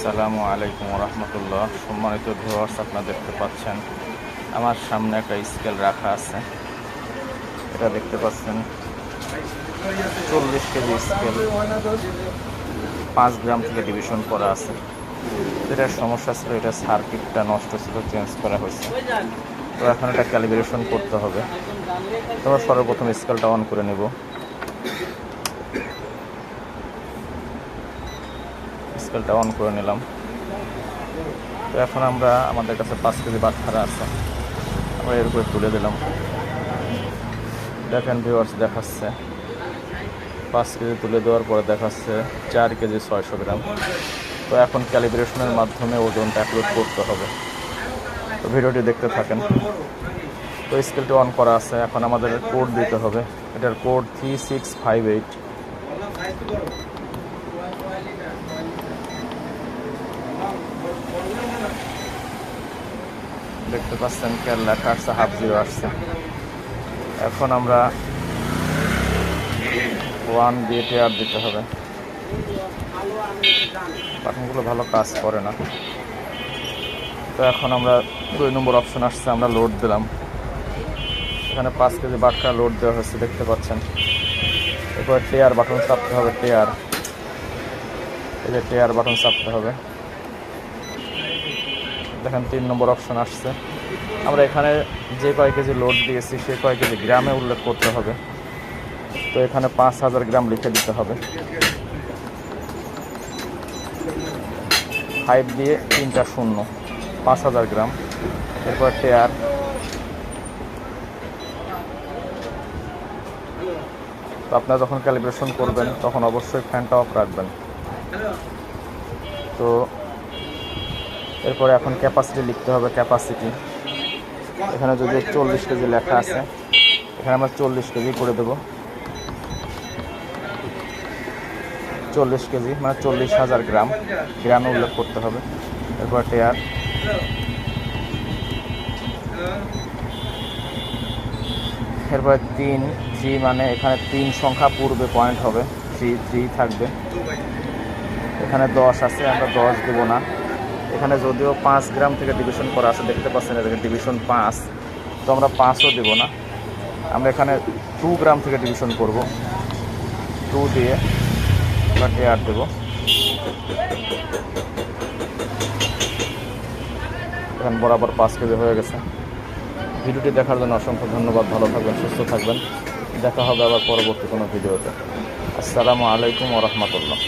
আসসালামু আলাইকুম রহমতুল্লাহ। সম্মানিত ভিউয়ার্স আপনারা দেখতে পাচ্ছেন, আমার সামনে একটা স্কেল রাখা আছে। এটা দেখতে পাচ্ছেন, চল্লিশ কেজি স্কেল পাঁচ গ্রাম থেকে ডিভিশন করা আছে। এটার সমস্যা ছিল, এটা সার্কিটটা নষ্ট ছিল চেঞ্জ করা হয়েছে। তো এখন এটা ক্যালিব্রেশন করতে হবে। তোমরা সর্বপ্রথম স্কেলটা অন করে নেব। স্কেলটা অন করে নিলাম। তো এখন আমরা আমাদের কাছে পাঁচ কেজি বাটখারা আছে। আমরা এর উপরে তুলে দিলাম। দেখেন ভিউয়ার্স দেখাচ্ছে। পাঁচ কেজি তুলে দেওয়ার পরে দেখাচ্ছে চার কেজি ছয়শো গ্রাম। তো এখন ক্যালিব্রেশনের মাধ্যমে ওজনটা অ্যাপলোড করতে হবে। তো ভিডিওটি দেখতে থাকেন। তো স্কেলটি অন করা আছে। এখন আমাদের কোড দিতে হবে। এটার code three six five eight দেখতে পাচ্ছেন কেরালা কাটছে হাফ জিরো আসছে। এখন আমরা ওয়ান দিয়ে টেয়ার দিতে হবে। বাটনগুলো ভালো কাজ করে না। তো এখন আমরা দুই নম্বর অপশন আসছে, আমরা লোড দিলাম। এখানে পাঁচ কেজি বাটকা লোড দেওয়া হয়েছে, দেখতে পাচ্ছেন। এরপরে টেয়ার বাটন চাপতে হবে টেয়ার এই যে টেয়ার বাটন চাপতে হবে। দেখেন তিন নম্বর অপশন আসছে। আমরা এখানে যে কয় কেজি লোড দিয়েছি, সে কয় কেজি গ্রামে উল্লেখ করতে হবে। তো এখানে পাঁচ হাজার গ্রাম লিখে দিতে হবে। ফাইভ দিয়ে তিনটা শূন্য, পাঁচ হাজার গ্রাম। এরপর টেয়ার তো আপনারা যখন ক্যালিব্রেশন করবেন, তখন অবশ্যই ফ্যানটা অফ রাখবেন। তো এরপরে এখন ক্যাপাসিটি লিখতে হবে ক্যাপাসিটি এখানে যদি চল্লিশ কেজি লেখা আছে, এখানে আমরা চল্লিশ কেজি করে দেবো। চল্লিশ কেজি মানে চল্লিশ হাজার গ্রাম। গ্রামে উল্লেখ করতে হবে। এরপর টেয়ার এরপরে তিন থ্রি মানে এখানে তিন সংখ্যা পূর্বে পয়েন্ট হবে। থ্রি থ্রি থাকবে। এখানে দশ আছে, আমরা দশ দেবো না। এখানে যদিও পাঁচ গ্রাম থেকে ডিভিশন করা আছে, দেখতে পাচ্ছেন এখানে ডিভিশন পাঁচ। তো আমরা পাঁচও দেবো না। আমরা এখানে টু গ্রাম থেকে ডিভিশন করব। টু দিয়ে আমরা টেয়ার দেবো। এখানে বরাবর পাঁচ কেজি হয়ে গেছে। ভিডিওটি দেখার জন্য অসংখ্য ধন্যবাদ। ভালো থাকবেন, সুস্থ থাকবেন। দেখা হবে আবার পরবর্তী কোনো ভিডিওতে। আসসালামু আলাইকুম ওরহমতুল্লাহ